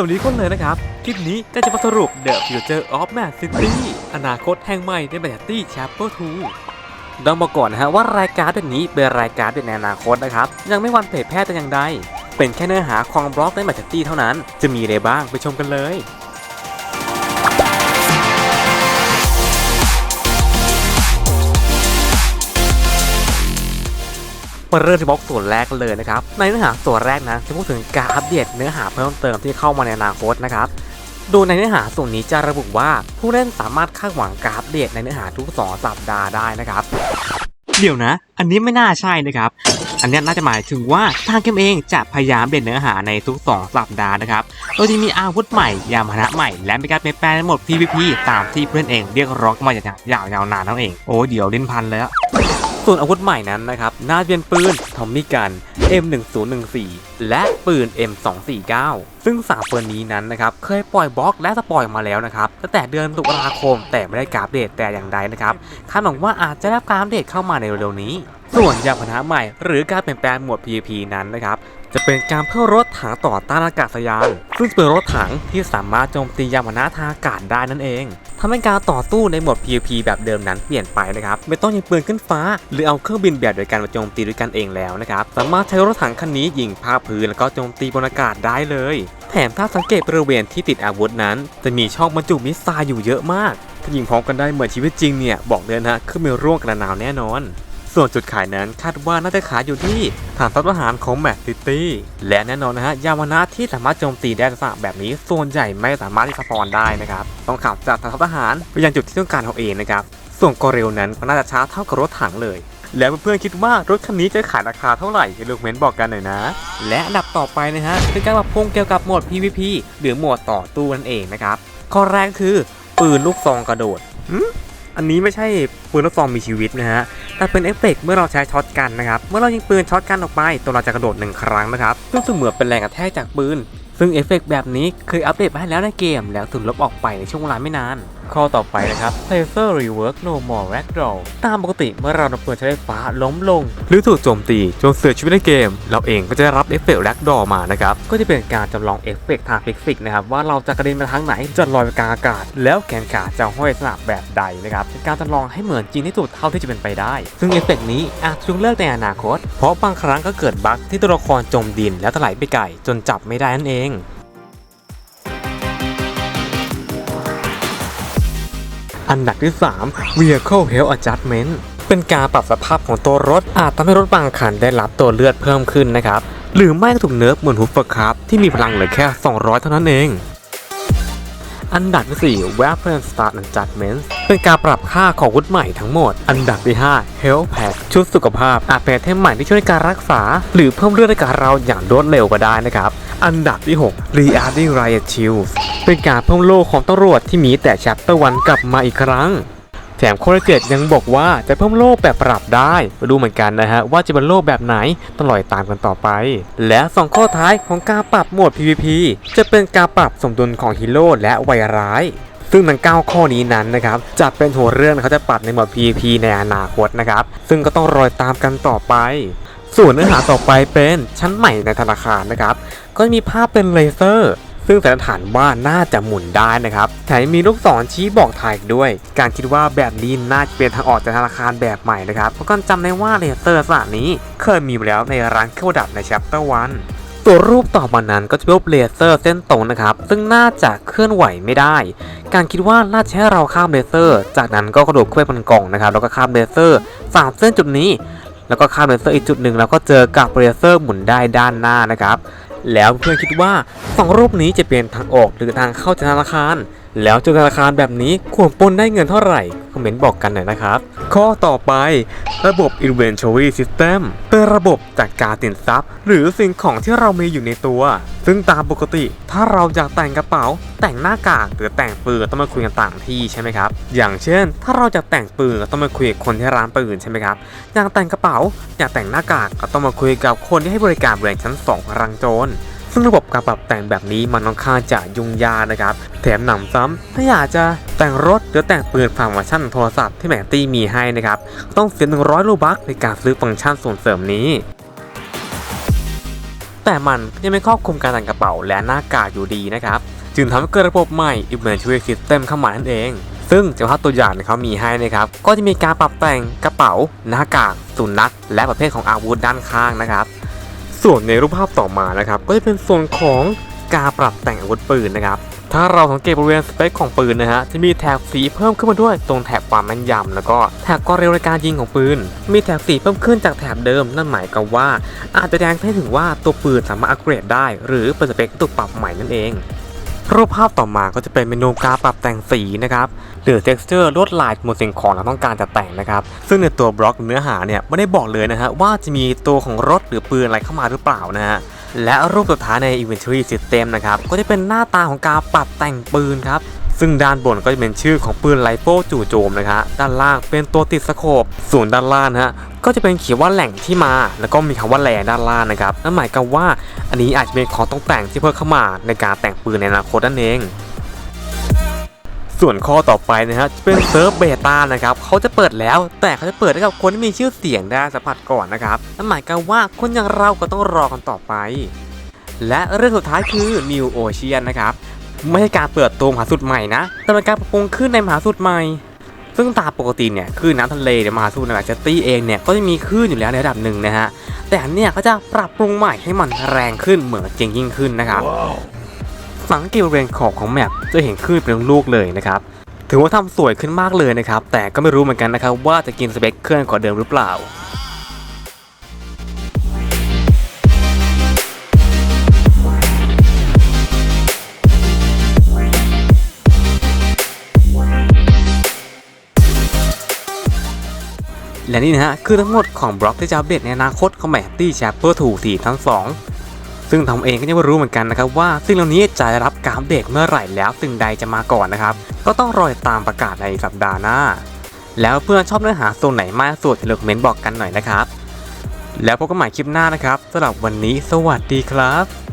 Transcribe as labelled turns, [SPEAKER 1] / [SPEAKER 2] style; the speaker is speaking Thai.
[SPEAKER 1] สวัสดีคนเลยนะครับ คลิปนี้ก็จะมาสรุป The Future of Man City อนาคตแห่งใหม่ในแมนซิตี้ Chapter 2ต้องบอกก่อนนะฮะว่ารายการเดือนนี้เป็นรายการเดือนในอนาคตนะครับ ยังไม่วันเผยแพร่แต่อย่างใด เป็นแค่เนื้อหาของบล็อกในแมนซิตี้เท่านั้น จะมีอะไรบ้างไปชมกันเลย มาเริ่มที่บล็อกส่วนแรกเลยนะครับ ในเนื้อหาส่วนแรกนะจะพูดถึงการอัปเดตเนื้อหาเพิ่มเติมที่เข้ามาในอนาคตนะครับโดยในเนื้อหาส่วนนี้จะระบุว่าผู้เล่นสามารถคาดหวังการอัปเดตในเนื้อหาทุกสองสัปดาห์ได้นะครับ เดี๋ยวนะ อันนี้ไม่น่าใช่นะครับ อันนี้น่าจะหมายถึงว่าทางเกมเองจะพยายามเปลี่ยนเนื้อหาในทุกสองสัปดาห์นะครับ โดยจะมีอาวุธใหม่ ยานพานะใหม่ และมีการเปลี่ยนแปลงในโหมด PVP ตามที่ผู้เล่นเองเรียกร้องมาอย่างยาวนานนั่นเอง โอ้เดี๋ยวลิ้นพันแล้ว ส่วนอาวุธใหม่นั้นนะครับน่าจะเป็นปืนทอมมี่กัน M1014 และปืน M249 ซึ่งสามปืนนี้นั้นนะครับเคยปล่อยบล็อกและสปอยออกมาแล้วนะครับตั้งแต่เดือนตุลาคมแต่ไม่ได้การอัปเดตแต่อย่างใดนะครับคาดหวังว่าอาจจะได้รับการอัปเดตเข้ามาในเร็วๆนี้ ส่วนยาพาหนะใหม่ หรือการเปลี่ยนแปลงหมวด PVP นั้นนะครับ จะเป็นการเพิ่มรถถังต่อต้านอากาศยาน ซึ่งเป็นรถถังที่สามารถโจมตียานพาหนะทางอากาศได้นั่นเองทำให้การต่อสู้ในหมด PVP แบบเดิมนั้นเปลี่ยนไปนะครับ ไม่ต้องยิงปืนขึ้นฟ้า หรือเอาเครื่องบินแบบเดียกันมาโจมตีด้วยกันเองแล้วนะครับ สามารถใช้รถถังคันนี้ยิงภาคพื้นแล้วก็โจมตีบนอากาศได้เลย แถมถ้าสังเกตบริเวณที่ติดอาวุธนั้น จะมีช่องบรรจุมิสไซล์อยู่เยอะมาก ถ้ายิงพร้อมกันได้เหมือนชีวิตจริงเนี่ยบอกเลยนะขึ้นไปร่วงกระนาวแน่นอน ส่วนจุดขายนั้นคาดว่าน่าจะขายอยู่ที่ฐานทัพทหารของแมตซิตี้ และแน่นอนนะฮะยานพานะที่สามารถโจมตีได้ลักษณะแบบนี้ส่วนใหญ่ไม่สามารถที่สปอนได้นะครับต้องขับจากฐานทัพทหารไปยังจุดที่ต้องการเอาเองนะครับส่วนกอเร็วนั้นก็น่าจะช้าเท่ากับรถถังเลย แล้วเพื่อนๆคิดว่ารถคันนี้จะขายราคาเท่าไหร่ลืมเมนบอกกันหน่อยนะ และอันดับต่อไปนะฮะคือการปรับปรุงเกี่ยวกับโหมด PVP หรือโหมดต่อตู้นั่นเองนะครับข้อแรกคือปืนลูกซองกระโดดอันนี้ไม่ใช่ปืนลูกซองมีชีวิตนะฮะ แต่เป็นเอฟเฟกต์เมื่อเราใช้ช็อตกันนะครับ เมื่อเรายิงปืนช็อตกันออกไปตัวเราจะกระโดดหนึ่งครั้งนะครับซึ่งเสมือนเป็นแรงกระแทกจากปืน ซึ่งเอฟเฟกต์แบบนี้เคยอัปเดตมาให้แล้วในเกม แล้วถูกลบออกไปในช่วงเวลาไม่นาน ข้อต่อไปนะครับ Laser Rework No More Ragdoll ตามปกติเมื่อเราโดนปืนใช้ไฟฟ้าล้มลง หรือถูกโจมตีจนเสียชีวิตในเกม เราเองก็จะได้รับเอฟเฟกต์ Ragdoll มานะครับ ก็จะเป็นการจำลองเอฟเฟกต์ทางฟิสิกส์นะครับ ว่าเราจะกระเด็นไปทางไหนจะลอยไปกลางอากาศ แล้วแขนขาจะห้อยลักษณะแบบใดนะครับเป็นการจำลองให้เหมือนจริงที่สุดเท่าที่จะเป็นไปได้ ซึ่งเอฟเฟกต์นี้อาจถูกเลิกในอนาคต เพราะบางครั้งก็เกิดบั๊กที่ตัวละครจมดินแล้วถลายไปไกลจนจับไม่ได้นั่นเองอันดับที่ 3 Vehicle Health Adjustment เป็นการปรับสภาพของตัวรถอาจทำให้รถบางคันได้รับตัวเลือดเพิ่มขึ้นนะครับ หรือไม่ก็ถูกเนิร์ฟเหมือนฮุฟเฟอร์คับที่มีพลังเหลือแค่ 200 เท่านั้นเอง อันดับที่ 4 Weapon Start a d j u d g m e n t เป็นการปรับค่าของวุธใหม่ทั้งหมด อันดับที่ 5 Health Pack ชุดสุขภาพ อาจเป็นไอเทมใหม่ที่ช่วยในการรักษา หรือเพิ่มเลือดให้กับเราอย่างรวดเร็วก็ได้นะครับ อันดับที่ 6 Rearding Riot Shield เป็นการเพิ่มโล่ของตำรวจที่มีแต่ Chapter 1กลับมาอีกครั้ง แถมโคเรเจตยังบอกว่าจะเพิ่มโล่แบบปรับได้ มาดูเหมือนกันนะฮะว่าจะเป็นโล่แบบไหนต้องรอยตามกันต่อไป และสองข้อท้ายของการปรับโหมด PVP จะเป็นการปรับสมดุลของฮีโร่และไวยร้ายซึ่งทั้ง9ข้อนี้นั้นนะครับจะเป็นหัวเรื่องเขาจะปรับในโหมด PVP ในอนาคตนะครับ ซึ่งก็ต้องรอยตามกันต่อไป ส่วนเนื้อหาต่อไปเป็นชั้นใหม่ในธนาคารนะครับ ก็มีภาพเป็นเลเซอร์ ซึ่งสันนิษฐานว่าน่าจะหมุนได้นะครับแถมมีลูกศรชี้บอกทางอีกด้วย การคิดว่าแบบนี้น่าจะเป็นทางออกจากธนาคารแบบใหม่นะครับเพราะก็จำได้ว่าเลเซอร์ลักษณะนี้เคยมีมาแล้วในร้านเครื่องดับใน Chapter 1ตัวรูปต่อมานั้นก็จะเป็นรูปเลเซอร์เส้นตรงนะครับ ซึ่งน่าจะเคลื่อนไหวไม่ได้ การคิดว่าน่าจะให้เราข้ามเลเซอร์ จากนั้นก็กระโดดขึ้นไปบนกล่องนะครับ แล้วก็ข้ามเลเซอร์สามเส้นจุดนี้ แล้วก็ข้ามเลเซอร์อีกจุดหนึ่งแล้วก็เจอกับเลเซอร์หมุนได้ด้านหน้านะครับ แล้วเพื่อนคิดว่าสองรูปนี้จะเป็นทางออกหรือทางเข้าจากธนาคาร แล้วเจอธนาคารแบบนี้ควรปนได้เงินเท่าไหร่ คอมเมนต์บอกกันหน่อยนะครับ ข้อต่อไประบบ Inventory System เป็นระบบจัดการสินทรัพย์ หรือสิ่งของที่เรามีอยู่ในตัว ซึ่งตามปกติถ้าเราอยากแต่งกระเป๋า แต่งหน้ากากหรือแต่งปืนต้องมาคุยกันต่างที่ใช่ไหมครับ อย่างเช่น ถ้าเราจะแต่งปืนก็ต้องมาคุยกับคนที่ร้านปืนใช่ไหมครับ อยากแต่งกระเป๋า อยากแต่งหน้ากากก็ต้องมาคุยกับคนที่ให้บริการบริเวณชั้น2ของรังโจร ซึ่งระบบการปรับแต่งแบบนี้มันค่อนข้างจะยุ่งยากนะครับ แถมหนำซ้ำถ้าอยากจะแต่งรถหรือแต่งปืนฟังก์ชันโทรศัพท์ที่แมตตี้มีให้นะครับต้องเสีย 100โลบัคในการซื้อฟังก์ชันส่วนเสริมนี้ แต่มันยังไม่ครอบคลุมการแต่งกระเป๋าและหน้ากากอยู่ดีนะครับจึงทำให้เกิดระบบใหม่ Inventory System เข้ามานั่นเองซึ่งจากภาพตัวอย่างที่เขามีให้นะครับ ก็จะมีการปรับแต่งกระเป๋า หน้ากาก สุนัข และประเภทของอาวุธด้านข้างนะครับ ส่วนในรูปภาพต่อมานะครับก็จะเป็นส่วนของการปรับแต่งอาวุธปืนนะครับถ้าเราสังเกตบริเวณสเปคของปืนนะฮะจะมีแถบสีเพิ่มขึ้นมาด้วยตรงแถบความแม่นยำแล้วก็แถบความเร็วในการยิงของปืน มีแถบสีเพิ่มขึ้นจากแถบเดิมนั่นหมายความว่า อาจจะแสดงให้ถึงว่าตัวปืนสามารถอัปเกรดได้ หรือเป็นสเปคที่ถูกปรับใหม่นั่นเอง รูปภาพต่อมาก็จะเป็นเมนูการปรับแต่งสีนะครับหรือ texture ลวดลายบนสิ่งของเราต้องการจะแต่งนะครับ ซึ่งในตัวบล็อกเนื้อหาเนี่ยไม่ได้บอกเลยนะฮะว่าจะมีตัวของรถหรือปืนอะไรเข้ามาหรือเปล่านะฮะและรูปสุดท้ายใน Inventory System นะครับก็จะเป็นหน้าตาของการปรับแต่งปืนครับ ซึ่งด้านบนก็จะเป็นชื่อของปืนไรเฟิลจู่โจมนะครับด้านล่างเป็นตัวติดสโคปส่วนด้านล่างนะฮะก็จะเป็นเขียนว่าแหล่งที่มา แล้วก็มีคำว่าแหล่ด้านล่างนะครับนั่นหมายความว่าอันนี้อาจจะเป็นของต้องแต่งที่เพิ่มเข้ามาในการแต่งปืนในอนาคตนั่นเองส่วนข้อต่อไปนะฮะจะเป็นเซิร์ฟเบต้านะครับเขาจะเปิดแล้วแต่เขาจะเปิดให้กับคนที่มีชื่อเสียงได้สัมผัสก่อนนะครับนั่นหมายความว่าคนอย่างเราก็ต้องรอกันต่อไป และเรื่องสุดท้ายคือ New Ocean นะครับ ไม่ใช่การเปิดตัวมหาสมุทรใหม่นะ แต่เป็นการปรับปรุงขึ้นในมหาสมุทรใหม่ ซึ่งตามปกติเนี่ยคลื่นน้ำทะเลในมหาสมุทรแมนเชสเตี้เองเนี่ยก็จะมีคลื่นอยู่แล้วในระดับหนึ่งนะฮะ แต่อันเนี่ยเขาจะปรับปรุงใหม่ให้มันแรงขึ้นเหมือนจริงยิ่งขึ้นนะครับ สังเกตบริเวณขอบของแมปจะเห็นคลื่นเป็นลูกเลยนะครับถือว่าทำสวยขึ้นมากเลยนะครับ แต่ก็ไม่รู้เหมือนกันนะครับว่าจะกินสเปคเครื่องกว่าเดิมหรือเปล่า และนี่นะฮะคือทั้งหมดของบล็อกที่จะอัปเดตในอนาคตของแมปตี้แชปเปอร์ถูสีทั้งสองซึ่งทำเองก็ยังไม่รู้เหมือนกันนะครับว่าสิ่งเหล่านี้จะรับการอัปเดตเมื่อไหร่แล้วสิ่งใดจะมาก่อนนะครับ ก็ต้องรอติดตามประกาศในสัปดาห์หน้า แล้วเพื่อนชอบเนื้อหาโซนไหนมากสุดอย่าลืมคอมเมนต์บอกกันหน่อยนะครับ แล้วพบกันใหม่คลิปหน้านะครับสำหรับวันนี้ สวัสดีครับ